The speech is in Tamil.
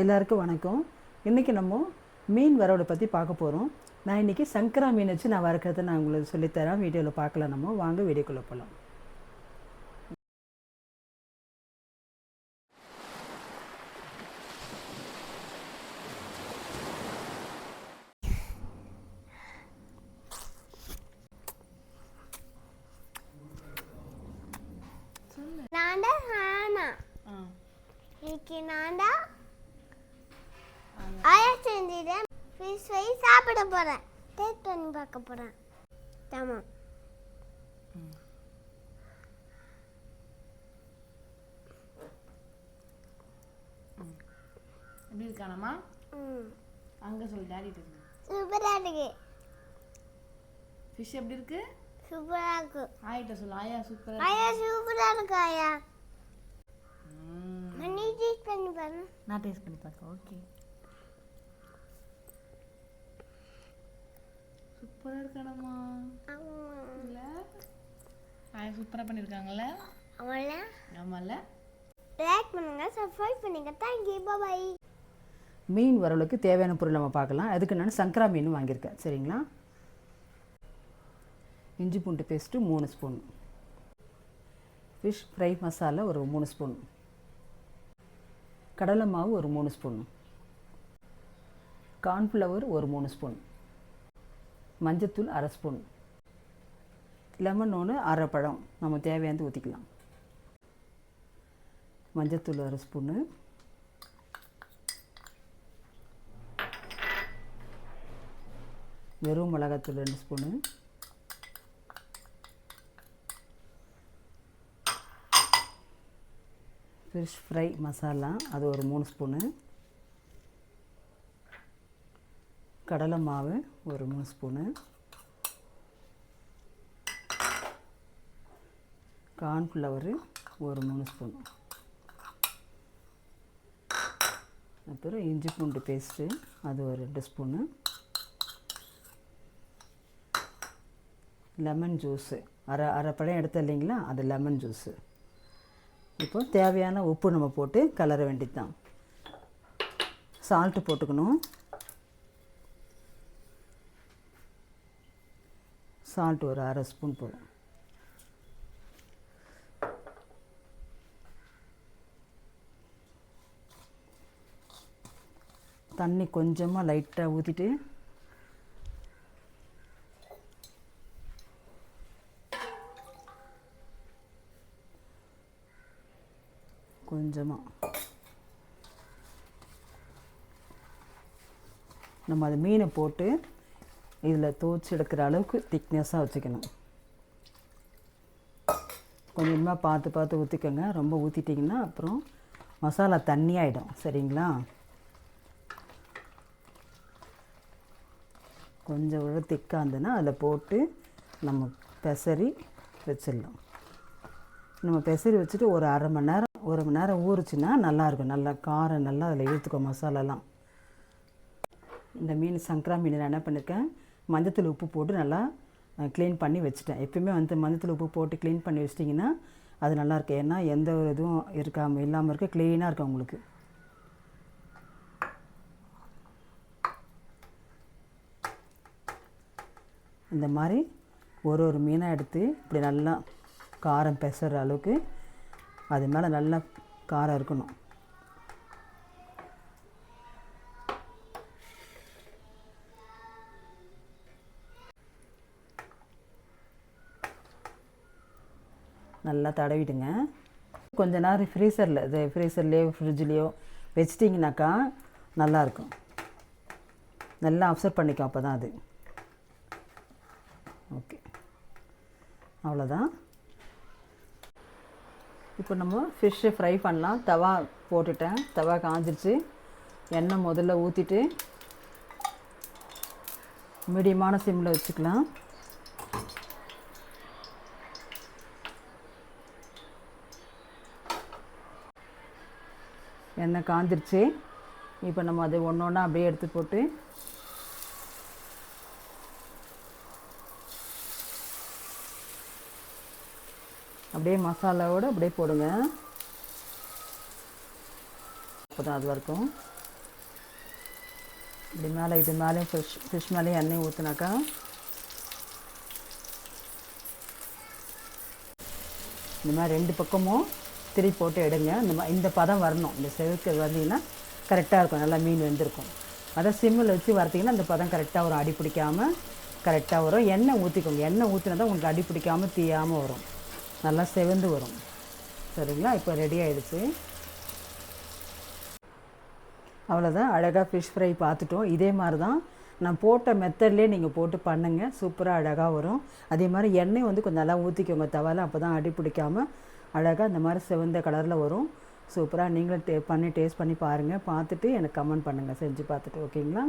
எல்லாருக்கும் வணக்கம். இன்றைக்கி நம்ம மீன் வரவடை பற்றி பார்க்க போகிறோம் நான் இன்றைக்கி சங்கரா மீன் வச்சு நான் வறுக்கிறத நான் உங்களுக்கு சொல்லித்தரேன். வீடியோவில் பார்க்கலாம் நம்ம. வாங்க வீடியோக்குள்ளே போகலாம் நான்டா ஹானா. இன்னைக்கு நான்டா ஆயா செஞ்சுட்டேன் ஃபிஷ் ஃப்ரை சாப்பிட போறேன். டேஸ்ட் பண்ணி பார்க்க போறேன். ஆமாம் எப்படி இருக்கானம்மா? ம். அங்கே சொல்லு இருக்கு சூப்பராக இருக்கு. ஃபிஷ் எப்படி இருக்கு? சூப்பராக இருக்கு. ஆயிட்ட சொல்லு ஆயா சூப்பராக ஆயா சூப்பராக இருக்கு ஆயா. நீ டேஸ்ட் பண்ணி பாரு. நான் டேஸ்ட் பண்ணி பார்க்க ஓகே சூப்பராக இருக்கானம்மா. இல்லை ஆயா சூப்பராக பண்ணியிருக்காங்கல்ல அவள ஆமாம்ல லைக் பண்ணுங்க சப்ஸ்கிரைப் பண்ணுங்க. தேங்க்யூ பாய் மீன் வரவலுக்கு தேவையான பொருள் நம்ம பார்க்கலாம். அதுக்கு நான் சங்கரா மீன் வாங்கியிருக்கேன். சரிங்களா? இஞ்சி பூண்டு பேஸ்ட்டு மூணு ஸ்பூன் ஃபிஷ் ஃப்ரை மசாலா ஒரு மூணு ஸ்பூன் கடலை மாவு ஒரு மூணு ஸ்பூன் கார்ன்ஃப்ளவர் ஒரு மூணு ஸ்பூன் மஞ்சத்தூள் அரை ஸ்பூன். லெமன் ஒன்று அரை பழம். நம்ம தேவையானது ஊற்றிக்கலாம் மஞ்சத்தூள் அரை ஸ்பூனு. வெறும் மிளகாத்தூள் ரெண்டு ஸ்பூனு. ஃபிஷ் ஃப்ரை மசாலா அது ஒரு மூணு ஸ்பூனு. கடலை மாவு ஒரு மூணு ஸ்பூனு. கார்ன்ஃப்ளவரு ஒரு மூணு ஸ்பூன். அப்புறம் இஞ்சி பூண்டு பேஸ்ட்டு அது ஒரு ரெண்டு ஸ்பூனு. Lemon juice. அரை அரை பழம் எடுத்த இல்லைங்களா? அது லெமன் ஜூஸு. இப்போ தேவையான உப்பு நம்ம போட்டு கலர வேண்டியது தான் சால்ட்டு போட்டுக்கணும். சால்ட் ஒரு அரை ஸ்பூன் போதும். தண்ணி கொஞ்சமாக லைட்டாக ஊற்றிட்டு கொஞ்சமாக நம்ம அது மீனை போட்டு இதில் தோச்சு எடுக்கிற அளவுக்கு திக்னஸாக வச்சுக்கணும். கொஞ்சமாக பார்த்து பார்த்து ஊற்றிக்கோங்க ரொம்ப ஊற்றிட்டிங்கன்னா அப்புறம் மசாலா தண்ணியாகிடும் சரிங்களா? கொஞ்சம் விட திக்காக இருந்ததுன்னா அதில் போட்டு நம்ம பெசரி வச்சிடலாம். நம்ம பெசரி வச்சுட்டு ஒரு அரை மணி நேரம் ஒரு மணி நேரம் ஊறுச்சுன்னா நல்லாயிருக்கும் நல்லா காரம் நல்லா அதில் இழுத்துக்கும் மசாலாலாம். இந்த மீன் சங்கரா மீன் நான் என்ன பண்ணியிருக்கேன் மஞ்சத்தூள் உப்பு போட்டு நல்லா க்ளீன் பண்ணி வச்சுட்டேன். எப்பயுமே வந்து மஞ்சத்தூள் உப்பு போட்டு க்ளீன் பண்ணி வச்சிட்டிங்கன்னா அது நல்லாயிருக்கு ஏன்னா எந்த ஒரு இதுவும் இருக்காமல் இல்லாமல் இருக்க க்ளீனாக இருக்கும் உங்களுக்கு. இந்த மாதிரி ஒரு ஒரு மீனாக எடுத்து இப்படி நல்லா காரம் பெசுகிற அளவுக்கு அது மேலே நல்லா காரம் இருக்கணும். நல்லா தடவிடுங்க. கொஞ்ச நேரம் ஃப்ரீசரில் இது ஃப்ரீசர்லேயோ ஃப்ரிட்ஜ்லேயோ வச்சிட்டிங்கனாக்கா நல்லாயிருக்கும் நல்லா அப்சர்வ் பண்ணிக்கும் அப்போ தான் அது. ஓகே அவ்வளோதான் இப்போ நம்ம ஃபிஷ்ஷை ஃப்ரை பண்ணலாம். தவா போட்டுட்டேன். தவா காஞ்சிருச்சு. எண்ணெய் முதல்ல ஊற்றிட்டு மீடியமான சிம்மில் வச்சுக்கலாம். எண்ணெய் காஞ்சிருச்சு. இப்போ நம்ம அதை ஒன்று ஒன்றா அப்படியே எடுத்து போட்டு அப்படியே மசாலாவோடு அப்படியே போடுங்க. அப்போ தான் அது வரைக்கும். இப்படி மேலே இது மேலேயும் ஃபிஷ் ஃபிஷ் மேலேயும் எண்ணெய் ஊற்றுனாக்கா இந்த மாதிரி ரெண்டு பக்கமும் திரி போட்டு எடுங்க. இந்த இந்த பதம் வரணும். இந்த செவுக்கு வந்தீங்கன்னா கரெக்டாக இருக்கும். நல்லா மீன் வெந்திருக்கும். அதை சிம்மில் வச்சு வறுத்தீங்கன்னா அந்த பதம் கரெக்டாக வரும். அடி பிடிக்காமல் கரெக்டாக வரும். எண்ணெய் ஊற்றிக்கோங்க எண்ணெய் ஊற்றினா தான் உங்களுக்கு அடி பிடிக்காமல் தீயாமல் வரும். நல்லா செவந்து வரும். சரிங்களா? இப்போ ரெடி ஆகிடுச்சு அவ்வளோதான் அழகாக ஃபிஷ் ஃப்ரை பார்த்துட்டோம். இதே மாதிரி தான் நான் போட்ட மெத்தட்லேயே நீங்கள் போட்டு பண்ணுங்கள் சூப்பராக அழகாக வரும். அதே மாதிரி எண்ணெய் வந்து கொஞ்சம் நல்லா ஊற்றிக்கோங்க தவால் அப்போ தான் அடி பிடிக்காம அழகாக இந்த மாதிரி சிவந்த கலரில் வரும். சூப்பராக நீங்களும் டே பண்ணி டேஸ்ட் பண்ணி பாருங்கள் பார்த்துட்டு எனக்கு கமெண்ட் பண்ணுங்கள் செஞ்சு பார்த்துட்டு ஓகேங்களா?